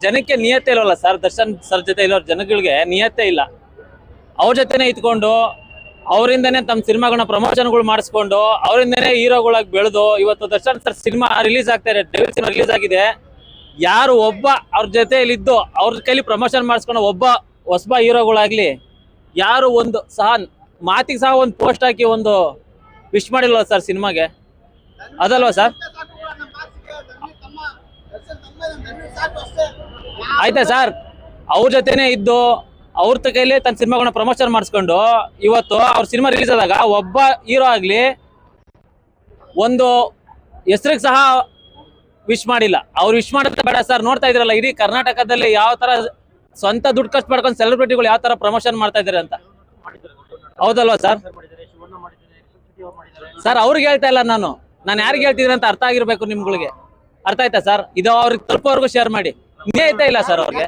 ಜನಕ್ಕೆ ನಿಯತ್ತೆ ಇಲ್ಲವಲ್ಲ sir Darshan sir ಜೊತೆ ಇರೋ ಜನಗಳಿಗೆ ನಿಯತ್ತೆ ಇಲ್ಲ ಅವ್ರ ಜೊತೆನೆ ಇದ್ಕೊಂಡು ಅವರಿಂದನೇ ತಮ್ಮ ಸಿನಿಮಾಗಳನ್ನ ಪ್ರಮೋಷನ್ಗಳು ಮಾಡಿಸ್ಕೊಂಡು ಅವರಿಂದನೇ ಹೀರೋಗಳಾಗಿ ಬೆಳೆದು ಇವತ್ತು ದರ್ಶನ್ ಸರ್ ಸಿನಿಮಾ ರಿಲೀಸ್ ಆಗ್ತಾ ಇದೆ ಡೆವಿಲ್ ಸಿನಿಮಾ ರಿಲೀಸ್ ಆಗಿದೆ ಯಾರು ಒಬ್ಬ ಅವ್ರ ಜೊತೆಯಲ್ಲಿದ್ದು ಅವ್ರ ಕೈಲಿ ಪ್ರಮೋಷನ್ ಮಾಡಿಸ್ಕೊಂಡು ಒಬ್ಬ ಹೊಸಬ ಹೀರೋಗಳಾಗ್ಲಿ ಯಾರು ಒಂದು ಸಹ ಮಾತಿಗೆ ಸಹ ಒಂದು ಪೋಸ್ಟ್ ಹಾಕಿ ಒಂದು ವಿಶ್ ಮಾಡಿಲ್ವ ಸರ್ ಸಿನಿಮಾಗೆ ಅದಲ್ವಾ ಸರ್ ಆಯ್ತಾ ಸರ್? ಅವ್ರ ಜೊತೆನೆ ಇದ್ದು ಅವ್ರ ಕೈಲಿ ತನ್ನ ಸಿನಿಮಾಗಳನ್ನ ಪ್ರಮೋಷನ್ ಮಾಡಿಸ್ಕೊಂಡು ಇವತ್ತು ಅವ್ರ ಸಿನಿಮಾ ರಿಲೀಸ್ ಆದಾಗ ಒಬ್ಬ ಹೀರೋ ಆಗಲಿ ಒಂದು ಹೆಸ್ರಿಗೆ ಸಹ ವಿಶ್ ಮಾಡಿಲ್ಲ. ಅವ್ರು ವಿಶ್ ಮಾಡೋದ್ರೆ ಬೇಡ ಸರ್. ನೋಡ್ತಾ ಇದ್ರಲ್ಲ, ಇಡೀ ಕರ್ನಾಟಕದಲ್ಲಿ ಯಾವ ತರ ಸ್ವಂತ ದುಡ್ಡು ಖರ್ಚು ಮಾಡ್ಕೊಂಡು ಸೆಲೆಬ್ರಿಟಿಗಳು ಯಾವ ತರ ಪ್ರಮೋಷನ್ ಮಾಡ್ತಾ ಇದಾರೆ ಅಂತ. ಹೌದಲ್ವಾ ಸರ್? ಸರ್, ಅವ್ರಿಗೆ ಹೇಳ್ತಾ ಇಲ್ಲ ನಾನು. ನಾನು ಯಾರಿಗೆ ಹೇಳ್ತಿದ್ದೀನಿ ಅಂತ ಅರ್ಥ ಆಗಿರ್ಬೇಕು ನಿಮ್ಗಳಿಗೆ. ಅರ್ಥ ಆಯ್ತಾ ಸರ್? ಇದು ಅವ್ರಿಗೆ ತಲುಪೋವರೆಗೂ ಶೇರ್ ಮಾಡಿ. ನಿಯತೆ ಇಲ್ಲ ಸರ್ ಅವ್ರಿಗೆ.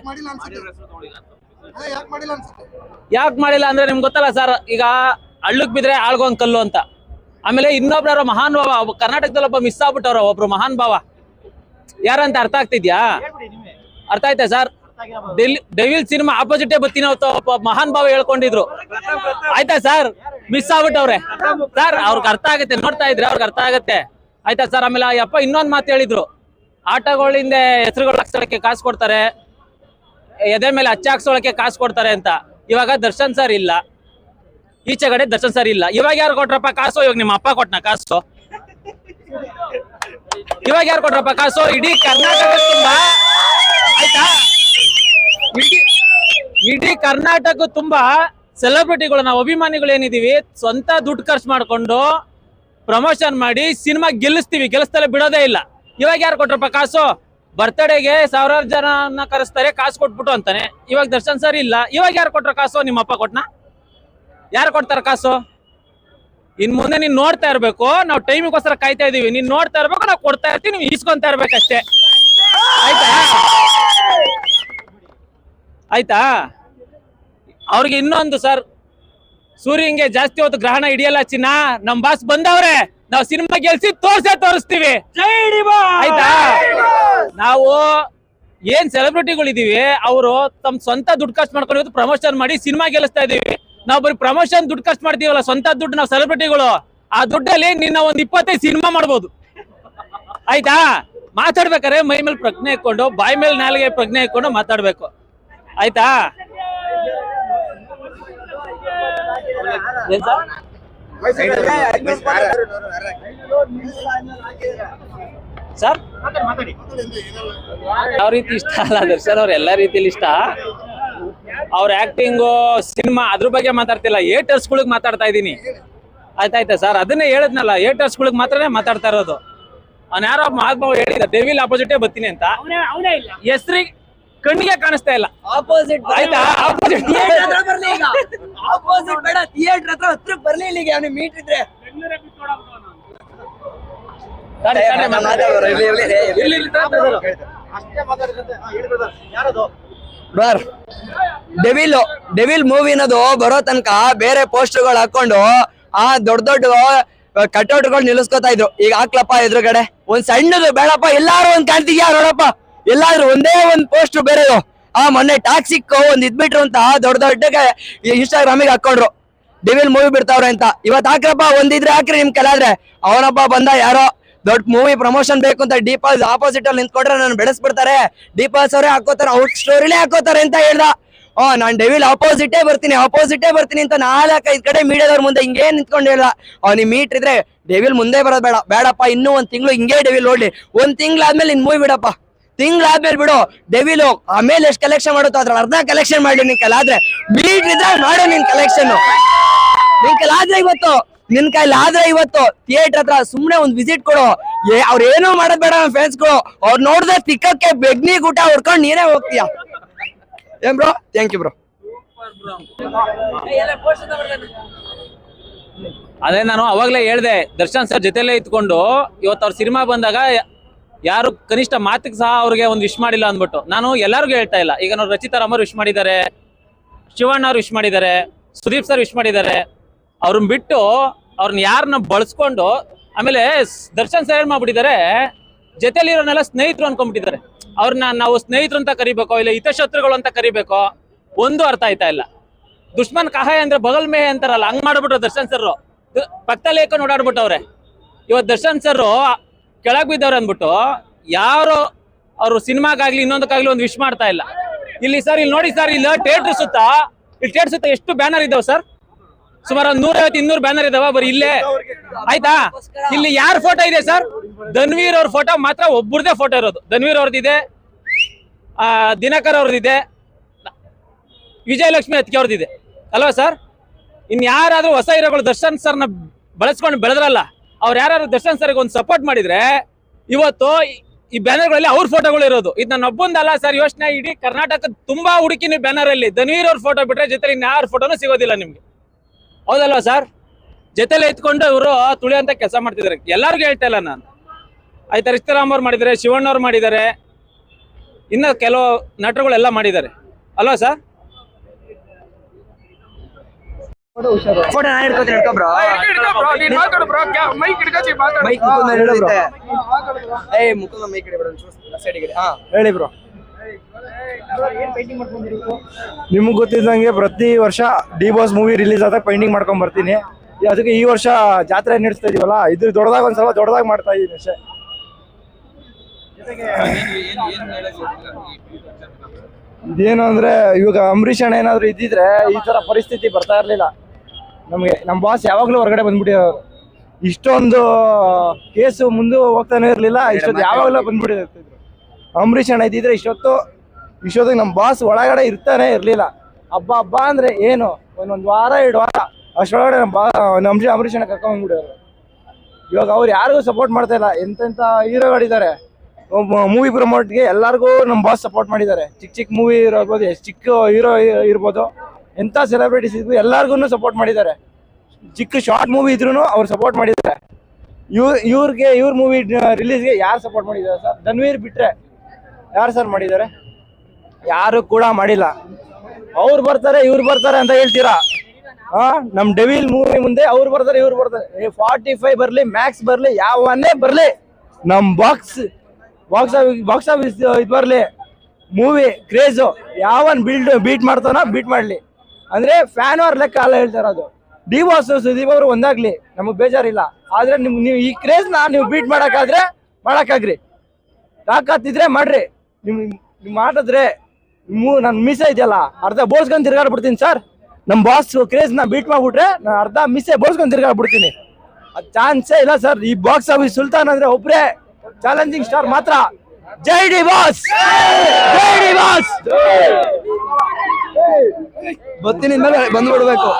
ಯಾಕ್ ಮಾಡಿಲ್ಲ ಅಂದ್ರೆ ನಿಮ್ಗೆ ಗೊತ್ತಲ್ಲ ಸರ್ ಈಗ ಹಳ್ಳಕ್ ಬಿದ್ರೆ ಆಳ್ಗೊಂದ್ ಕಲ್ಲು ಅಂತ. ಆಮೇಲೆ ಇನ್ನೊಬ್ರ ಮಹಾನ್ ಭಾವ ಒಬ್ಬ ಕರ್ನಾಟಕದಲ್ಲಿ ಒಬ್ಬ ಮಿಸ್ ಆಗ್ಬಿಟ್ಟವ್ರ ಒಬ್ರು ಮಹಾನ್ ಭಾವ ಯಾರಂತ ಅರ್ಥ ಆಗ್ತಿದ್ಯಾ? ಅರ್ಥ ಆಯ್ತಾ ಸರ್ ಡೆವಿಲ್ ಸಿನಿಮಾ ಆಪೋಸಿಟೇ ಬತ್ತೀನಿ ಅವತ್ತು ಒಬ್ಬ ಮಹಾನ್ ಭಾವ ಹೇಳ್ಕೊಂಡಿದ್ರು. ಆಯ್ತಾ ಸರ್ ಮಿಸ್ ಆಗ್ಬಿಟ್ಟವ್ರೆ. ಸರ್ ಅವ್ರಿಗೆ ಅರ್ಥ ಆಗತ್ತೆ ನೋಡ್ತಾ ಇದ್ರೆ ಅವ್ರಿಗೆ ಅರ್ಥ ಆಗತ್ತೆ. ಆಯ್ತಾ ಸರ್ ಆಮೇಲೆ ಅಪ್ಪ ಯಪ್ಪ ಇನ್ನೊಂದ್ ಮಾತು ಹೇಳಿದ್ರು. ಆಟಗಳಿಂದ ಹೆಸರುಗಳು ಹಾಕ್ಸೋಳಕ್ಕೆ ಕಾಸು ಕೊಡ್ತಾರೆ. ಎದೆ ಮೇಲೆ ಹಚ್ಚ ಹಾಕ್ಸೋಳಕ್ಕೆ ಕಾಸು ಕೊಡ್ತಾರೆ ಅಂತ. ಇವಾಗ ದರ್ಶನ್ ಸರ್ ಇಲ್ಲ. ಈಚೆ ಕಡೆ ದರ್ಶನ್ ಸರ್ ಇಲ್ಲ. ಇವಾಗ ಯಾರು ಕೊಟ್ರಪ್ಪ ಕಾಸು? ಇವಾಗ ನಿಮ್ಮ ಅಪ್ಪ ಕೊಟ್ನ ಕಾಸು? ಇವಾಗ ಯಾರು ಕೊಟ್ರಪ್ಪ ಕಾಸು? ಇಡೀ ಕರ್ನಾಟಕ ಆಯ್ತಾ? ಇಡೀ ಇಡೀ ಕರ್ನಾಟಕ ತುಂಬಾ ಸೆಲೆಬ್ರಿಟಿಗಳು ನಾವು ಅಭಿಮಾನಿಗಳು ಏನಿದೀವಿ ಸ್ವಂತ ದುಡ್ಡು ಖರ್ಚು ಮಾಡ್ಕೊಂಡು ಪ್ರಮೋಷನ್ ಮಾಡಿ ಸಿನಿಮಾ ಗೆಲ್ಲಿಸ್ತೀವಿ. ಗೆಲ್ಲಿಸ್ತಲೇ ಬಿಡೋದೇ ಇಲ್ಲ. ಇವಾಗ ಯಾರು ಕೊಟ್ರಪ್ಪ ಕಾಸು? ಬರ್ತ್ಡೇಗೆ ಸಾವಿರಾರು ಜನನ ಕರೆಸ್ತಾರೆ, ಕಾಸು ಕೊಟ್ಬಿಟ್ಟು ಅಂತಾನೆ. ಇವಾಗ ದರ್ಶನ್ ಸರ್ ಇಲ್ಲ. ಇವಾಗ ಯಾರು ಕೊಟ್ರ ಕಾಸು? ನಿಮ್ಮ ಅಪ್ಪ ಕೊಟ್ನ? ಯಾರು ಕೊಡ್ತಾರ ಕಾಸು? ಇನ್ ಮುಂದೆ ನೀನ್ ನೋಡ್ತಾ ಇರ್ಬೇಕು, ನಾವು ಟೈಮಿಗೋಸ್ಕರ ಕಾಯ್ತಾ ಇದೀವಿ. ನೀನ್ ನೋಡ್ತಾ ಇರ್ಬೇಕು, ನಾವು ಕೊಡ್ತಾ ಇರ್ತೀವಿ, ನೀವು ಈಸ್ಕೊಂತಾ ಇರ್ಬೇಕಷ್ಟೇ ಆಯ್ತಾ? ಆಯ್ತಾ? ಅವ್ರಿಗೆ ಇನ್ನೊಂದು ಸರ್ ಸೂರ್ಯಂಗೆ ಜಾಸ್ತಿ ಹೊತ್ತು ಗ್ರಹಣ ಹಿಡಿಯಲ್ಲ ಚಿನ್ನ? ನಮ್ ಬಾಸ್ ಬಂದವ್ರೆ. ನಾವು ಸಿನಿಮಾ ಗೆಲ್ಸಿ ತೋರ್ಸೇ ತೋರಿಸ್ತೀವಿ. ಆಯ್ತಾ? ನಾವು ಏನ್ ಸೆಲೆಬ್ರಿಟಿಗಳಿದೀವಿ ಅವರು ತಮ್ಮ ಸ್ವಂತ ದುಡ್ಡು ಖರ್ಚು ಮಾಡ್ಕೊಂಡು ಪ್ರಮೋಷನ್ ಮಾಡಿ ಸಿನಿಮಾ ಗೆಲ್ಲಿಸ್ತಾ ಇದೀವಿ. ನಾವು ಬರೀ ಪ್ರಮೋಷನ್ ದುಡ್ಡು ಖರ್ಚು ಮಾಡ್ತೀವಲ್ಲ ಸ್ವಂತ ದುಡ್ಡು ನಾವು ಸೆಲೆಬ್ರಿಟಿಗಳು ಆ ದುಡ್ಡಲ್ಲಿ ನಿನ್ನ ಒಂದ್ ಇಪ್ಪತ್ತೈದು ಸಿನಿಮಾ ಮಾಡ್ಬೋದು. ಆಯ್ತಾ? ಮಾತಾಡ್ಬೇಕಾರೆ ಮೈ ಮೇಲೆ ಪ್ರಜ್ಞೆ ಇಟ್ಕೊಂಡು ಬಾಯಿ ಮೇಲೆ ನಾಲಿಗೆ ಪ್ರಜ್ಞೆ ಇಕ್ಕೊಂಡು ಮಾತಾಡ್ಬೇಕು. ಆಯ್ತಾ? ಸರ್? ಸರ್ ಯಾವ ರೀತಿ ಇಷ್ಟ ಅಲ್ಲ ದರ್ಶನ್ ಅವ್ರ ಎಲ್ಲಾ ರೀತಿಲಿ ಇಷ್ಟ? ಅವ್ರ ಆಕ್ಟಿಂಗು ಸಿನಿಮಾ ಅದ್ರ ಬಗ್ಗೆ ಮಾತಾಡ್ತಿಲ್ಲ. ಏಟರ್ಸ್ಗಳಿಗೆ ಮಾತಾಡ್ತಾ ಇದ್ದೀನಿ. ಆಯ್ತಾಯ್ತಾ ಸರ್ ಅದನ್ನೇ ಹೇಳದ್ನಲ್ಲ ಏಟರ್ಸ್ ಗಳಿಗೆ ಮಾತ್ರನೇ ಮಾತಾಡ್ತಾ ಇರೋದು. ಅವ್ನು ಯಾರೋ ಮಹಾತ್ಮ ಹೇಳಿದ ಡೆವಿಲ್ ಆಪೋಸಿಟೇ ಬರ್ತೀನಿ ಅಂತ. ಹೆಸ್ರಿಗೆ ಕಣ್ಣಿಗೆ ಕಾಣಿಸ್ತಾ ಇಲ್ಲ. ಆಪೋಸಿಟ್ ಆಯ್ತಾ? ಆಪೋಸಿಟ್ ಥಿಯೇಟರ್ ಹತ್ರ ಬರ್ಲಿ ಈಗ. ಆಪೋಸಿಟ್ ಬೇಡ. ಥಿಯೇಟರ್ ಹತ್ರ ಹತ್ರ ಬರ್ಲಿ ಇಲ್ಲಿಗೆ ಅವನಿಗೆ ಮೀಟ್ ಇದ್ರೆ. ಬರ್ ಡೆವಿಲ್ ಡೆವಿಲ್ ಮೂವಿ ಅನ್ನೋದು ಬರೋ ತನಕ ಬೇರೆ ಪೋಸ್ಟರ್ಗಳು ಹಾಕೊಂಡು ಆ ದೊಡ್ಡ ದೊಡ್ಡ ಕಟೌಟ್ಗಳು ನಿಲ್ಲಿಸ್ಕೊತಾ ಇದ್ರು. ಈಗ ಹಾಕ್ಲಪ್ಪ ಎದುರುಗಡೆ. ಒಂದ್ ಸಣ್ಣದು ಬೇಡಪ್ಪ ಎಲ್ಲಾರು ಒಂದ್ ಕಾಣ್ತಿದ್ಯಾ ನೋಡಪ್ಪ. ಎಲ್ಲಾದ್ರೂ ಒಂದೇ ಒಂದು ಪೋಸ್ಟ್ ಬೇರೆ ಆ ಮೊನ್ನೆ ಟಾಕ್ಸಿಕ್ ಒಂದ್ ಇದ್ಬಿಟ್ರು ಅಂತ ದೊಡ್ಡ ದೊಡ್ಡಗೆ ಇನ್ಸ್ಟಾಗ್ರಾಮಿಗೆ ಹಾಕೊಂಡ್ರು. ಡೆವಿಲ್ ಮೂವಿ ಬಿಡ್ತಾವ್ರೆ ಅಂತ. ಇವತ್ತು ಹಾಕ್ರಪ್ಪ ಒಂದಿದ್ರೆ ಹಾಕ್ರಿ ನಿಮ್ ಕಲಾದ್ರೆ. ಅವನಪ್ಪ ಬಂದ ಯಾರೋ, ದೊಡ್ಡ ಮೂವಿ ಪ್ರಮೋಷನ್ ಬೇಕು ಅಂತ ಡಿಪಾಸ್ ಆಪೋಸಿಟ್ ಅಲ್ಲಿ ನಿಂತ್ಕೊಂಡ್ರೆ ನಾನು ಬೆಳೆಸ್ಬಿಡ್ತಾರೆ. ಡಿಪಾಸ್ ಅವರೇ ಹಾಕೋತಾರೆ ಔಟ್ ಸ್ಟೋರಿನೇ ಹಾಕೋತಾರೆ ಅಂತ ಹೇಳ್ದ. ಓ, ನಾನು ಡೆವಿಲ್ ಆಪೋಸಿಟೇ ಬರ್ತೀನಿ ಆಪೋಸಿಟೇ ಬರ್ತೀನಿ ಅಂತ ನಾಲ್ಕ ಐದ್ ಕಡೆ ಮೀಡಿಯಾದವ್ರ ಮುಂದೆ ಹಿಂಗೇ ನಿಂತ್ಕೊಂಡು ಹೇಳ್ದ. ಅವ್ನಿ ಮೀಟ್ ಇದ್ರೆ ಡೆವಿಲ್ ಮುಂದೆ ಬರೋದು ಬೇಡ. ಬೇಡಪ್ಪ, ಇನ್ನೂ ಒಂದು ತಿಂಗಳು ಹಿಂಗೇ ಡೆವಿಲ್ ನೋಡ್ಲಿ. ಒಂದ್ ತಿಂಗ್ಳಾದ್ಮೇಲೆ ನಿನ್ ಮೂವಿ ಬಿಡಪ್ಪ. ತಿಂಗ್ಳಾದ್ಮೇಲೆ ಬಿಡು. ಡೆವಿಲು ಆಮೇಲೆ ಎಷ್ಟು ಕಲೆಕ್ಷನ್ ಮಾಡುತ್ತೋ ಅದ್ರಲ್ಲಿ ಅರ್ಧ ಕಲೆಕ್ಷನ್ ಮಾಡಿ ನಿನ್ ಕೈಲಾದ್ರೆ ಬೀಟ್ ಇದ್ರೆ ಮಾಡು ನಿನ್ ಕಲೆಕ್ಷನ್ ನಿನ್ ಕೈಲಾದ್ರೆ ಇವತ್ತು. ನಿನ್ ಕೈಲಿ ಆದ್ರೆ ಇವತ್ತು. ಥಿಯೇಟರ್ ಹತ್ರ ಸುಮ್ನೆ ಒಂದ್ ವಿಸಿಟ್ ಕೊಡು. ಅವ್ರ ಏನೋ ಮಾಡೋದ್ ಬೇಡ ಫ್ಯಾನ್ಸ್ಗಳು. ಅವ್ರು ನೋಡಿದ್ರೆ ತಿಕ್ಕಕ್ಕೆ ಬೆಗ್ನಿ ಊಟ ಹೊಡ್ಕೊಂಡು ನೀನೇ ಹೋಗ್ತೀಯ. ಏನ್ ಬ್ರೋ ಥ್ಯಾಂಕ್ ಯು ಬ್ರೋ ಅದೇ ನಾನು ಅವಾಗ್ಲೇ ಹೇಳ್ದೆ, ದರ್ಶನ್ ಸರ್ ಜೊತೆಲೇ ಇತ್ಕೊಂಡು ಇವತ್ತು ಅವ್ರ ಸಿನಿಮಾ ಬಂದಾಗ ಯಾರು ಕನಿಷ್ಠ ಮಾತಿಗೆ ಸಹ ಅವ್ರಿಗೆ ಒಂದು ವಿಶ್ ಮಾಡಿಲ್ಲ ಅಂದ್ಬಿಟ್ಟು. ನಾನು ಎಲ್ಲರಿಗೂ ಹೇಳ್ತಾ ಇಲ್ಲ. ಈಗ ನಾವು ರಚಿತಾ ರಾಮರ್ ವಿಶ್ ಮಾಡಿದ್ದಾರೆ, ಶಿವಣ್ಣ ಅವ್ರು ವಿಶ್ ಮಾಡಿದ್ದಾರೆ, ಸುದೀಪ್ ಸರ್ ವಿಶ್ ಮಾಡಿದ್ದಾರೆ. ಅವ್ರನ್ನ ಬಿಟ್ಟು ಅವ್ರನ್ನ ಯಾರನ್ನ ಬಳಸ್ಕೊಂಡು, ಆಮೇಲೆ ದರ್ಶನ್ ಸರ್ ಏನ್ ಮಾಡ್ಬಿಟ್ಟಿದ್ದಾರೆ ಜೊತೆಲಿರೋನೆಲ್ಲ ಸ್ನೇಹಿತರು ಅನ್ಕೊಂಡ್ಬಿಟ್ಟಿದ್ದಾರೆ. ಅವ್ರನ್ನ ನಾವು ಸ್ನೇಹಿತರು ಅಂತ ಕರಿಬೇಕೋ, ಇಲ್ಲ ಹಿತಶತ್ರುಗಳು ಅಂತ ಕರಿಬೇಕೋ, ಒಂದು ಅರ್ಥ ಆಯ್ತಾ ಇಲ್ಲ. ದುಶ್ಮನ್ ಕಹಾಯ ಅಂದ್ರೆ ಬಗಲ್ ಮೇ ಅಂತಾರಲ್ಲ, ಹಂಗ್ ಮಾಡ್ಬಿಟ್ರು ದರ್ಶನ್ ಸರ್ ಪಕ್ಕದಲ್ಲಿ ಲೇಖ ಓಡಾಡ್ಬಿಟ್ಟವ್ರೆ. ಇವತ್ತು ದರ್ಶನ್ ಸರ್ ಕೆಳಗ್ ಬಿದ್ದವ್ರು ಅಂದ್ಬಿಟ್ಟು ಯಾರು ಅವರು ಸಿನಿಮಾಗಾಗ್ಲಿ ಇನ್ನೊಂದಕ್ಕಾಗ್ಲಿ ಒಂದು ವಿಶ್ ಮಾಡ್ತಾ ಇಲ್ಲ. ಇಲ್ಲಿ ಸರ್ ಇಲ್ಲಿ ನೋಡಿ ಸರ್ ಇಲ್ಲಿ ಥಿಯೇಟರ್ ಸುತ್ತ, ಇಲ್ಲಿ ಥಿಯೇಟರ್ ಸುತ್ತ ಎಷ್ಟು ಬ್ಯಾನರ್ ಇದಾವೆ ಸರ್ ಸುಮಾರು ಒಂದು ನೂರೈವತ್ತು, ಇನ್ನೂರು ಬ್ಯಾನರ್ ಇದಾವ, ಬರೀ ಇಲ್ಲೇ. ಆಯ್ತಾ? ಇಲ್ಲಿ ಯಾರ ಫೋಟೋ ಇದೆ ಸರ್ ಧನ್ವೀರ್ ಅವ್ರ ಫೋಟೋ ಮಾತ್ರ ಒಬ್ಬರದೇ ಫೋಟೋ ಇರೋದು. ಧನ್ವೀರ್ ಅವ್ರದ್ದಿದೆ ದಿನಕರ್ ಅವ್ರದ್ದಿದೆ ವಿಜಯಲಕ್ಷ್ಮಿ ಅತ್ಕೆ ಅವ್ರದ್ದಿದೆ ಅಲ್ವಾ ಸರ್ ಇನ್ ಯಾರಾದ್ರೂ ಹೊಸ ಹೀರೋಗಳು ದರ್ಶನ್ ಸರ್ನ ಬಳಸ್ಕೊಂಡು ಬೆಳೆದ್ರಲ್ಲ ಅವ್ರು ಯಾರು ದರ್ಶನ್ ಸರ್ಗೆ ಒಂದು ಸಪೋರ್ಟ್ ಮಾಡಿದ್ರೆ, ಇವತ್ತು ಈ- ಬ್ಯಾನರ್ ಬ್ಯಾನರ್ಗಳಲ್ಲಿ ಅವ್ರ ಫೋಟೋಗಳು ಇರೋದು. ಇದು ನನ್ನ ಒಬ್ಬಂದಲ್ಲ ಸರ್, ಯೋಚನೆ ಇಡೀ ಕರ್ನಾಟಕದ ತುಂಬಾ ಹುಡುಕಿನ ಬ್ಯಾನರ್ ಅಲ್ಲಿ ಧನ್ವೀರ್ ಅವ್ರ ಫೋಟೋ ಬಿಟ್ರೆ ಜೊತೆ ಇನ್ಯಾರ ಫೋಟೋನು ಸಿಗೋದಿಲ್ಲ ನಿಮ್ಗೆ. ಹೌದಲ್ವಾ ಸರ್? ಜೊತೆಲೆ ಎತ್ಕೊಂಡು ಇವರು ತುಳಿಯಂತ ಕೆಲಸ ಮಾಡ್ತಿದ್ದಾರೆ ಎಲ್ಲರಿಗೂ ಹೇಳ್ತಾ ಇಲ್ಲ ನಾನು. ಆಯ್ತಾ ರಿಸ್ತರಾಮ್ ಅವ್ರು ಮಾಡಿದ್ದಾರೆ ಶಿವಣ್ಣವ್ರು ಮಾಡಿದ್ದಾರೆ ಇನ್ನು ಕೆಲವು ನಟರುಗಳೆಲ್ಲ ಮಾಡಿದ್ದಾರೆ ಅಲ್ವಾ ಸರ್? ಫೋಟೋ ನಾನು ಹಿಡ್ಕೊತೀನಿ ಹಿಡ್ಕೊ ಬ್ರೋ. ಮೈಕ್ ಹಿಡ್ಕೊತಿ ಮಾತಾಡು ಮೈಕ್ ಮುಖದ ಹಿಡಿಯುತ್ತೆ ಏ ಮುಖದ ಮೈಕ್ ಹಿಡಿಬೇಡ ಸೈಡ್ ಹಿಡಿ ಹಾ. ಹೇಳಿ ಬ್ರೋ. ನಿಮ್ಗೆ ಗೊತ್ತಿದ್ದಂಗೆ ಪ್ರತಿ ವರ್ಷ ಡಿ ಬಾಸ್ ಮೂವಿ ರಿಲೀಸ್ ಆದಾಗ ಪೈಂಟಿಂಗ್ ಮಾಡ್ಕೊಂಡ್ ಬರ್ತೀನಿ. ಅದಕ್ಕೆ ಈ ವರ್ಷ ಜಾತ್ರೆ ನಡೆಸ್ತಾ ಇದೀವಲ್ಲ ಇದ್ರ ದೊಡ್ಡದಾಗ ಒಂದ್ಸಲ ದೊಡ್ಡದಾಗ ಮಾಡ್ತಾ ಇದೀನಿ ಅಷ್ಟೇ. ಇದೇನು ಅಂದ್ರೆ ಇವಾಗ ಅಂಬರೀಷ್ ಅಣ್ಣ ಏನಾದ್ರು ಇದ್ದಿದ್ರೆ ಈ ತರ ಪರಿಸ್ಥಿತಿ ಬರ್ತಾ ಇರ್ಲಿಲ್ಲ. ನಮ್ಗೆ ನಮ್ಮ ಬಾಸ್ ಯಾವಾಗಲೂ ಹೊರಗಡೆ ಬಂದ್ಬಿಟ್ಟಿರೋರು ಇಷ್ಟೊಂದು ಕೇಸು ಮುಂದೆ ಹೋಗ್ತಾನೆ ಇರಲಿಲ್ಲ ಇಷ್ಟೊತ್ತು ಯಾವಾಗಲೂ ಬಂದ್ಬಿಟ್ಟಿರ್ತಿದ್ರು ಅಂಬರೀಷ್ ಅಣ್ಣ ಇದ್ದಿದ್ರೆ ಇಷ್ಟೊತ್ತು ಇಷ್ಟೊತ್ತಿಗೆ ನಮ್ಮ ಬಾಸ್ ಒಳಗಡೆ ಇರ್ತಾನೆ ಇರಲಿಲ್ಲ. ಹಬ್ಬ ಹಬ್ಬ ಅಂದ್ರೆ ಏನು? ಒಂದೊಂದು ವಾರ ಎರಡು ವಾರ ಅಷ್ಟೊಳಗಡೆ ನಮ್ಮ ಬಾ ನಮ್ಮ ಅಂಬರೀಷ್ ಅಣ್ಣ ಕರ್ಕೊಂಡ್ಬಿಡೋರು ಇವಾಗ ಅವ್ರು ಯಾರಿಗೂ ಸಪೋರ್ಟ್ ಮಾಡ್ತಾ ಇಲ್ಲ. ಎಂತೆಂಥ ಹೀರೋಗಳಿದ್ದಾರೆ ಮೂವಿ ಪ್ರಮೋಟ್ಗೆ ಎಲ್ಲರಿಗೂ ನಮ್ಮ ಬಾಸ್ ಸಪೋರ್ಟ್ ಮಾಡಿದ್ದಾರೆ. ಚಿಕ್ಕ ಚಿಕ್ಕ ಮೂವಿ ಇರ್ಬೋದು ಎಷ್ಟ್ ಚಿಕ್ಕ ಹೀರೋ ಇರ್ಬೋದು. ಎಂಥ ಸೆಲೆಬ್ರಿಟೀಸ್ ಇದ್ರು ಎಲ್ಲರಿಗೂ ಸಪೋರ್ಟ್ ಮಾಡಿದ್ದಾರೆ. ಚಿಕ್ಕ ಶಾರ್ಟ್ ಮೂವಿ ಇದ್ರು ಅವ್ರು ಸಪೋರ್ಟ್ ಮಾಡಿದ್ದಾರೆ. ಇವ್ರು, ಇವ್ರಿಗೆ, ಇವ್ರ ಮೂವಿ ರಿಲೀಸ್ಗೆ ಯಾರು ಸಪೋರ್ಟ್ ಮಾಡಿದ್ದಾರೆ ಸರ್? ಧನ್ವೀರ್ ಬಿಟ್ರೆ ಯಾರು ಸರ್ ಮಾಡಿದ್ದಾರೆ? ಯಾರು ಕೂಡ ಮಾಡಿಲ್ಲ. ಅವ್ರು ಬರ್ತಾರೆ, ಇವ್ರು ಬರ್ತಾರೆ ಅಂತ ಹೇಳ್ತೀರಾ? ಹಾ ನಮ್ ಡೆವಿಲ್ ಮೂವಿ ಮುಂದೆ ಅವ್ರು ಬರ್ತಾರೆ, ಇವ್ರು ಬರ್ತಾರೆ. ಫಾರ್ಟಿ ಫೈವ್ ಬರ್ಲಿ ಮ್ಯಾಕ್ಸ್ ಬರ್ಲಿ, ಯಾವನ್ನೇ ಬರ್ಲಿ, ನಮ್ box box office box office ಇದು ಬರ್ಲಿ ಮೂವಿ ಕ್ರೇಜು ಯಾವನ್ ಬಿಲ್ಡ್ ಬೀಟ್ ಮಾಡ್ತಾನೋ ಬೀಟ್ ಮಾಡ್ಲಿ. ಅಂದ್ರೆ ಫ್ಯಾನ್ ಅವ್ರ ಲೆಕ್ಕ ಅಲ್ಲ ಹೇಳ್ತಾ ಇರೋದು. ಡಿ ಬಾಸ್ ಸುದೀಪ್ ಅವರು ಒಂದಾಗ್ಲಿ, ನಮಗ್ ಬೇಜಾರಿಲ್ಲ. ಆದ್ರೆ ನಿಮ್ ನೀವು ಈ ಕ್ರೇಜ್ನ ನೀವು ಬೀಟ್ ಮಾಡಕ್ಕಾದ್ರೆ ಮಾಡಕ್ಕಾಗ್ರಿ. ತಾಕತ್ತಿದ್ರೆ ಮಾಡ್ರಿ. ನಿಮ್ ನಿಮ್ ಮಾಡಿದ್ರೆ ನನ್ ಮೀಸೆ ಇದೆಯಲ್ಲ, ಅರ್ಧ ಬೋಸ್ಕೊಂಡ್ ತಿರ್ಗಾಡ್ಬಿಡ್ತೀನಿ ಸರ್ ನಮ್ ಬಾಸ್ ಕ್ರೇಜ್ನ ಬೀಟ್ ಮಾಡ್ಬಿಟ್ರೆ ನಾನು ಅರ್ಧ ಮಿಸ್ಸೆ ಬೋಸ್ಕೊಂಡ್ ತಿರ್ಗಾಡ್ಬಿಡ್ತೀನಿ. ಅದ್ ಚಾನ್ಸೇ ಇಲ್ಲ ಸರ್ ಈ ಬಾಕ್ಸ್ ಆಫೀಸ್ ಸುಲ್ತಾನ್ ಅಂದ್ರೆ ಒಬ್ರೆ ಚಾಲೆಂಜಿಂಗ್ ಸ್ಟಾರ್ ಮಾತ್ರ. ಜೈ ಡಿ ಬಾಸ್ ಜೈ ಡಿ ಬಾಸ್ ಬತ್ತೀನಿ ಮೇಲೆ ಬಂದ್ಬಿಡ್ಬೇಕು